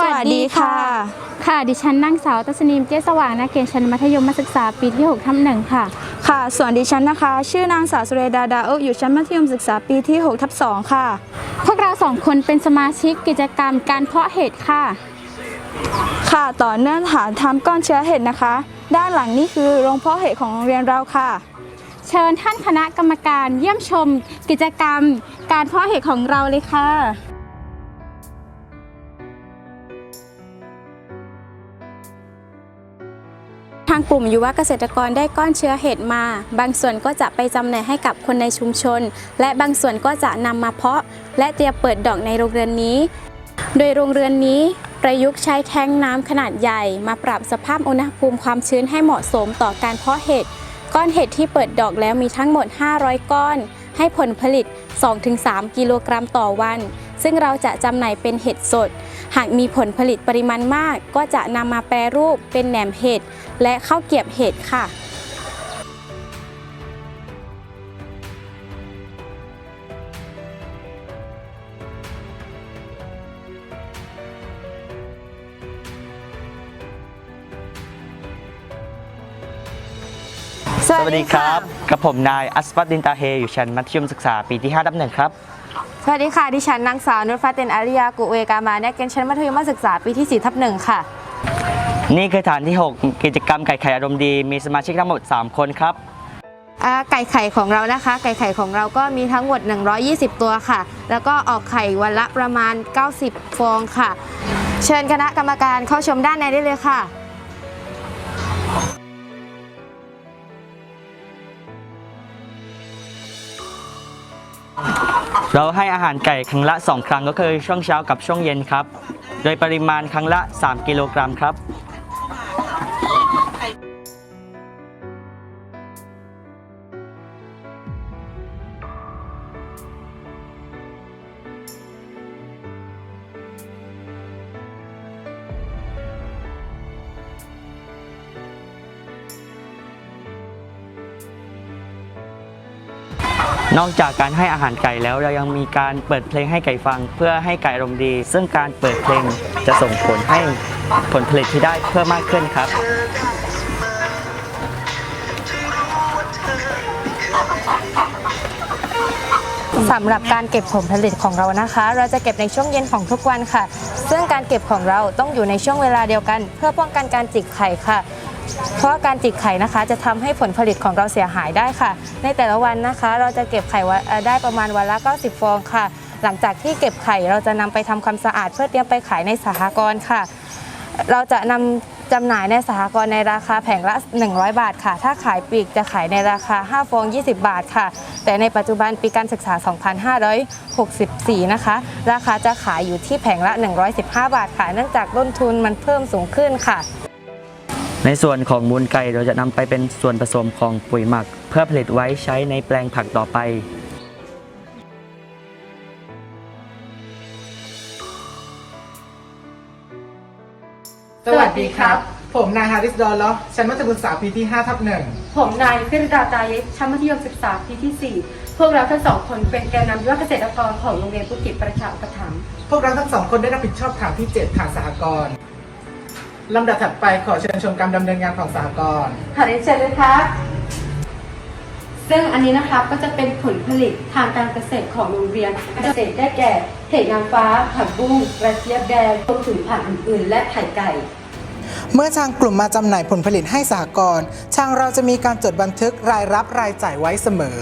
วัสดีค่ะ ค่ะ ดิฉันนางสาวตัศนีมเจสว่างนักเรียนชั้นมัธยมศึกษาปีที่6ทับหนึ่งค่ะ ค่ะ ส่วนดิฉันนะคะ ชื่อนางสาวสุเรดาดาอุอยู่ชั้นมัธยมศึกษาปีที่6ทับ2ค่ะ พวกเราสองคนเป็นสมาชิกกิจกรรมการเพาะเห็ดค่ะ ค่ะ ต่อเนื่องฐานทำก้อนเชื้อเห็ดนะคะ ด้านหลังนี่คือโรงเพาะเห็ดของโรงเรียนเราค่ะ เชิญท่านคณะกรรมการเยี่ยมชมกิจกรรมการเพาะเห็ดของเราเลยค่ะ ทางกลุ่มยุวเกษตรกรได้ก้อนเชื้อเห็ดมา บางส่วนก็จะไปจำหน่ายให้กับคนในชุมชน และบางส่วนก็จะนำมาเพาะ และเตรียมเปิดดอกในโรงเรือนนี้ โดยโรงเรือนนี้ประยุกต์ใช้แท้งน้ำขนาดใหญ่ มาปรับสภาพอุณหภูมิความชื้นให้เหมาะสมต่อการเพาะเห็ด ก้อนเห็ดที่เปิดดอกแล้วมีทั้งหมด 500 ก้อน ให้ผลผลิต 2-3 กิโลกรัมต่อวัน ซึ่งเราจะจำหน่ายเป็นเห็ดสด หากมีผลผลิตปริมาณมาก ก็จะนำมาแปรรูปเป็นแหนมเห็ดและข้าวเกรียบเห็ดค่ะสวัสดีครับ กับผมนายอัสฟัตดินตาเฮ อยู่ชั้นมัธยมศึกษาปีที่ 5 ดับหนึ่งครับ สวัสดีค่ะ ดิฉันนางสาวนุชฟ้าเต็นอาริยากุเวกามานักเรียนชั้นมัธยมศึกษาปีที่4ทับหนึ่งค่ะ นี่คือฐานที่ 6 กิจกรรมไก่ไข่อารมณ์ดี มีสมาชิกทั้งหมด 3 คนครับอ่าไก่ไข่ของเรานะคะ ไก่ไข่ของเราก็มีทั้งหมด 120 ตัวค่ะ แล้วก็ออกไข่วันละประมาณ 90 ฟองค่ะ เชิญคณะกรรมการเข้าชมด้านในได้เลยค่ะ เราให้อาหารไก่ครั้งละ 2 ครั้งก็คือช่วงเช้ากับช่วงเย็นครับ โดยปริมาณครั้งละ 3 กิโลกรัมครับ นอกจากการให้อาหารไก่แล้วเรายังมีการเปิดเพลงให้ไก่ฟัง เพื่อให้ไก่อารมณ์ดี ซึ่งการเปิดเพลงจะส่งผลให้ผลผลิตที่ได้เพิ่มมากขึ้นครับสำหรับการเก็บผลผลิตของเรานะคะ เราจะเก็บในช่วงเย็นของทุกวันค่ะ ซึ่งการเก็บของเราต้องอยู่ในช่วงเวลาเดียวกัน เพื่อป้องกันการจิกไข่ค่ะ เพราะการจิกไข่นะคะ จะทำให้ผลผลิตของเราเสียหายได้ค่ะ ในแต่ละวันนะคะ เราจะเก็บไข่วันเอ่อได้ประมาณวันละ 90 ฟองค่ะ หลังจากที่เก็บไข่เราจะนำไปทำความสะอาด เพื่อเตรียมไปขายในสหกรณ์ค่ะ เราจะนำจำหน่ายในสหกรณ์ในราคาแผงละ 100 บาทค่ะ ถ้าขายปลีกจะขายในราคา 5 ฟอง 20 บาทค่ะ แต่ในปัจจุบันปีการศึกษา 2564 นะคะ ราคาจะขายอยู่ที่แผงละ 115 บาทค่ะ เนื่องจากต้นทุนมันเพิ่มสูงขึ้นค่ะ ในส่วนของมูลไก่เราจะนำไปเป็นส่วนผสมของปุ๋ยหมัก เพื่อผลิตไว้ใช้ในแปลงผักต่อไป สวัสดีครับ ผมนายฮาริสดอลล็อกชั้นมัธยมศึกษาปีที่5ทับหนึ่งผมนายพิรดาตาเย็กชั้นมัธยมศึกษาปีที่ 4 พวกเราทั้งสองคนเป็นแกนนำยุวเกษตรกรของโรงเรียนปุกิจประชาอุปถัมภ์พวกเราทั้งสองคนได้รับผิดชอบฐานที่ 7 ฐานสหกรณ์ ลำดับถัดไปขอเชิญชมการดำเนินงานของสหกรณ์ขอเรียนเชิญเลยครับ ซึ่งอันนี้นะครับก็จะเป็นผลผลิตทางการเกษตรของโรงเรียน เกษตรได้แก่เห็ดนางฟ้า ผักบุ้งกระเจี๊ยบแดงรวมถึงผักอื่นๆ และไข่ไก่ เมื่อทางกลุ่มมาจำหน่ายผลผลิตให้สหกรณ์ทางเราจะมีการจดบันทึกรายรับรายจ่ายไว้เสมอ